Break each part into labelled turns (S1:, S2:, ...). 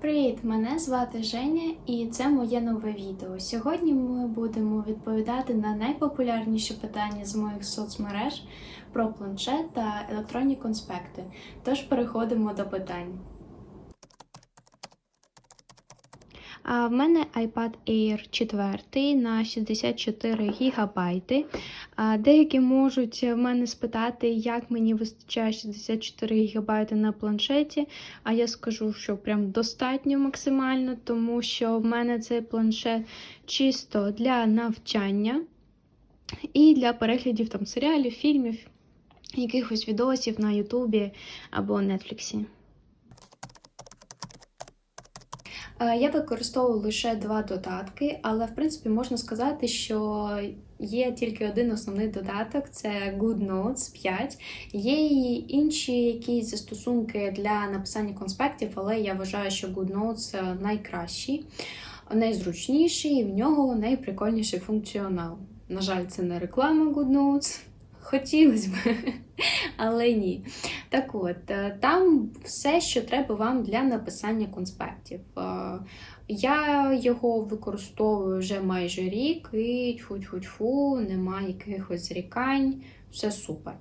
S1: Привіт! Мене звати Женя і це моє нове відео. Сьогодні ми будемо відповідати на найпопулярніші питання з моїх соцмереж про планшет та електронні конспекти. Тож переходимо до питань. А в мене iPad Air 4 на 64 ГБ. Деякі можуть в мене спитати, як мені вистачає 64 ГБ на планшеті. А я скажу, що прям достатньо максимально, тому що в мене цей планшет чисто для навчання і для переглядів там серіалів, фільмів, якихось відосів на Ютубі або Нетфліксі. Е, Я використовую лише два додатки, але в принципі можна сказати, що є тільки один основний додаток це GoodNotes 5. Є і інші якісь застосунки для написання конспектів, але я вважаю, що GoodNotes е, найкращий, найзручніший і в нього найприкольніший функціонал. На жаль, це не реклама GoodNotes. Хотілося б, але ні. Так от, е, там все, що треба вам для написання конспектів. Е, Я його використовую вже майже рік і тьфу-тьфу-тьфу, немає якихось зрікань, все супер.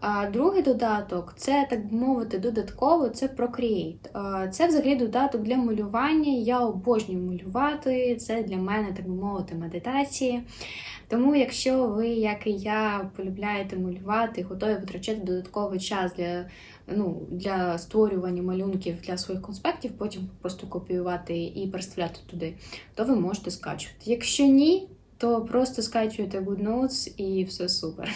S1: А другий додаток це, так би мовити, додатково це Procreate. Е, Це взагалі додаток для малювання. Я обожнюю малювати, це для мене, так би мовити, медитації. Тому, якщо ви, як і я, полюбляєте малювати, готові витрачати додатковий час для, ну, для створювання малюнків для своїх конспектів, потім просто копіювати і переставляти туди, то ви можете скачувати. Якщо ні, то просто скачуєте GoodNotes і все супер.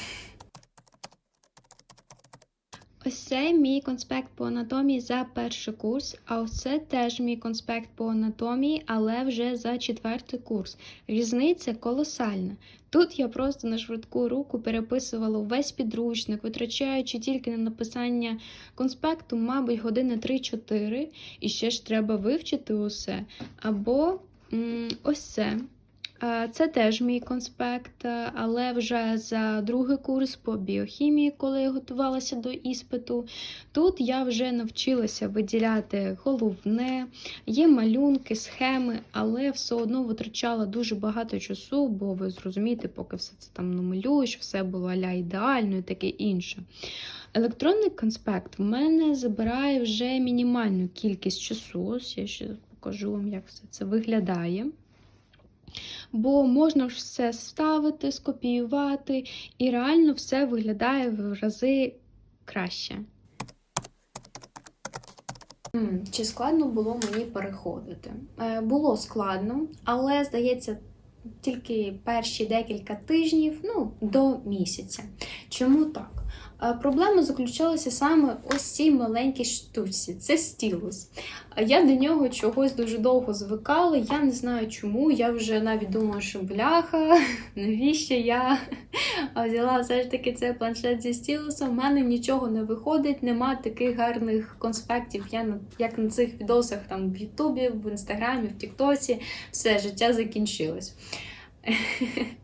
S1: Ось це мій конспект по анатомії за перший курс, а ось це теж мій конспект по анатомії, але вже за четвертий курс. Різниця колосальна. Тут я просто на швидку руку переписувала весь підручник, витрачаючи тільки на написання конспекту, мабуть, години 3-4, і ще ж треба вивчити усе. Або м, ось це. Е, Це теж мій конспект, е, але вже за другий курс по біохімії, коли я готувалася до іспиту. Тут я вже навчилася виділяти головне, є малюнки, схеми, але все одно витрачала дуже багато часу, бо ви зрозумієте, поки все це там намалюєш, все було аля ідеально і таке інше. Електронний конспект в мене забирає вже мінімальну кількість часу. Я ще покажу вам, як все це виглядає бо можна все ставити, скопіювати, і реально все виглядає в рази краще. Чи складно було мені переходити? Е, Було складно, але здається, тільки перші декілька тижнів, ну, до місяця. Чому так? Е, Проблема заключалася саме ось цій маленькій штуці. Це стілус. Я до нього чогось дуже довго звикала. Я не знаю чому. Я вже навіть думала, що бляха, навіщо я взяла все ж таки цей планшет зі стілусом. У мене нічого не виходить, нема таких гарних конспектів, я як на цих відосах там в Ютубі, в Інстаграмі, в Тіктоці. Все життя закінчилось.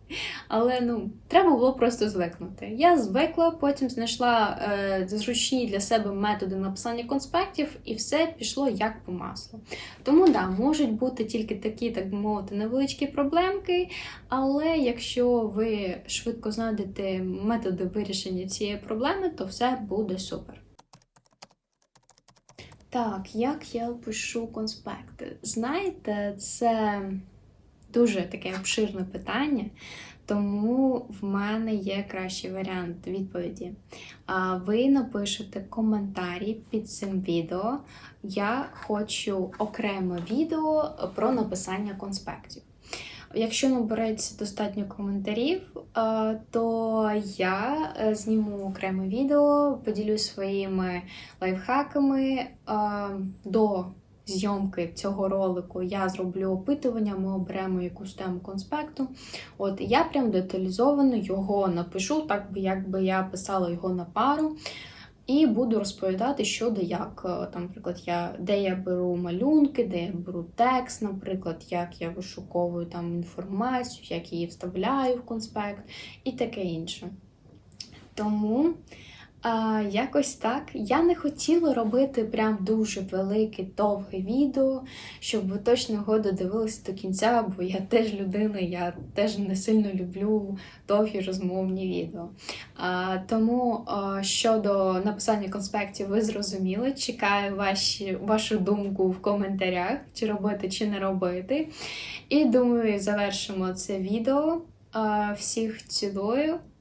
S1: Але ну, треба було просто звикнути. Я звикла, потім знайшла е, зручні для себе методи написання конспектів, і все пішло як по маслу. Тому да, можуть бути тільки такі, так би мовити, невеличкі проблемки, але якщо ви швидко знайдете методи вирішення цієї проблеми, то все буде супер. Так, як я пишу конспекти? Знаєте, це дуже таке обширне питання, тому в мене є кращий варіант відповіді. Ви напишете коментарі під цим відео. Я хочу окреме відео про написання конспектів. Якщо набереться достатньо коментарів, то я е, зніму окреме відео, поділюсь своїми лайфхаками до зйомки цього ролику я зроблю опитування, ми оберемо якусь тему конспекту. От я прям деталізовано його напишу, так би якби я писала його на пару. І буду розповідати, що де як. Е, Там, наприклад, я, де я беру малюнки, де я беру текст, наприклад, як я вишуковую там інформацію, як її вставляю в конспект і таке інше. Тому А, якось так. Я не хотіла робити прям дуже велике, довге відео, щоб ви точно його додивилися до кінця, бо я теж людина, я теж не сильно люблю довгі розмовні відео. А, тому а, щодо написання конспектів, ви зрозуміли. Чекаю ваші, вашу думку в коментарях, чи робити, чи не робити. І думаю, завершимо це відео. А, всіх цілую.